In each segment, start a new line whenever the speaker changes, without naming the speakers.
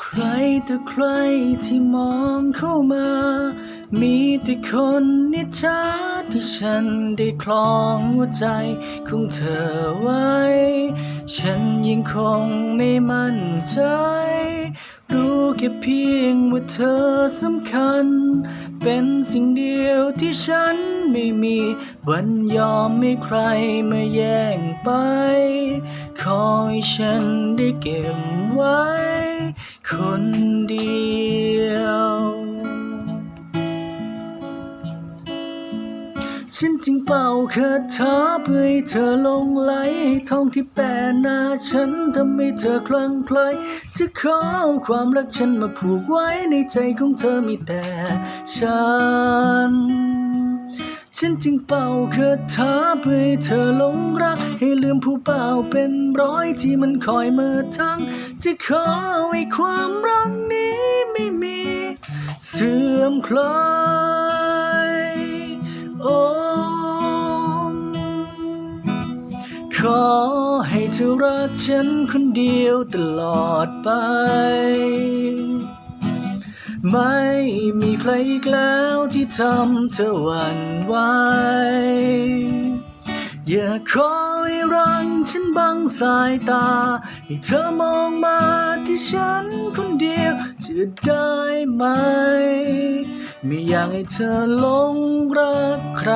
ใครแต่ใครที่มองเข้ามา มีแต่คนนิจฉาที่ฉันได้คลองหัวใจของเธอไว้ ฉันยังคงไม่มั่นใจ รู้แค่เพียงว่าเธอสำคัญ เป็นสิ่งเดียวที่ฉันไม่มีวันยอมให้ใครมาแย่งไป ขอให้ฉันได้เก็บไว้ คนเดียว ฉันจึงเป่าคาถาเพื่อให้เธอลงไหลให้ทองที่แปะหน้าฉันทำให้เธอคลั่งไคล้จะขอความรักฉันมาผูกไว้ในใจของเธอมีแต่ฉัน ฉันจึงเป่าคาถาเพื่อให้เธอหลงรัก ให้ลืมผู้เป่าเป็นร้อยที่มันคอยมาทั้ง จะขอให้ความรักนี้ไม่มี เสื่อมคลายโอ้ขอให้เธอรักฉันคนเดียวตลอดไป ไม่มีใครอีกแล้วที่ทำเธอหวั่นไหว อย่าขอให้รังฉันบังสายตา ให้เธอมองมาที่ฉันคนเดียวจะได้ไหม ไม่อยากให้เธอหลงรักใคร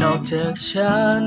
นอกจากฉัน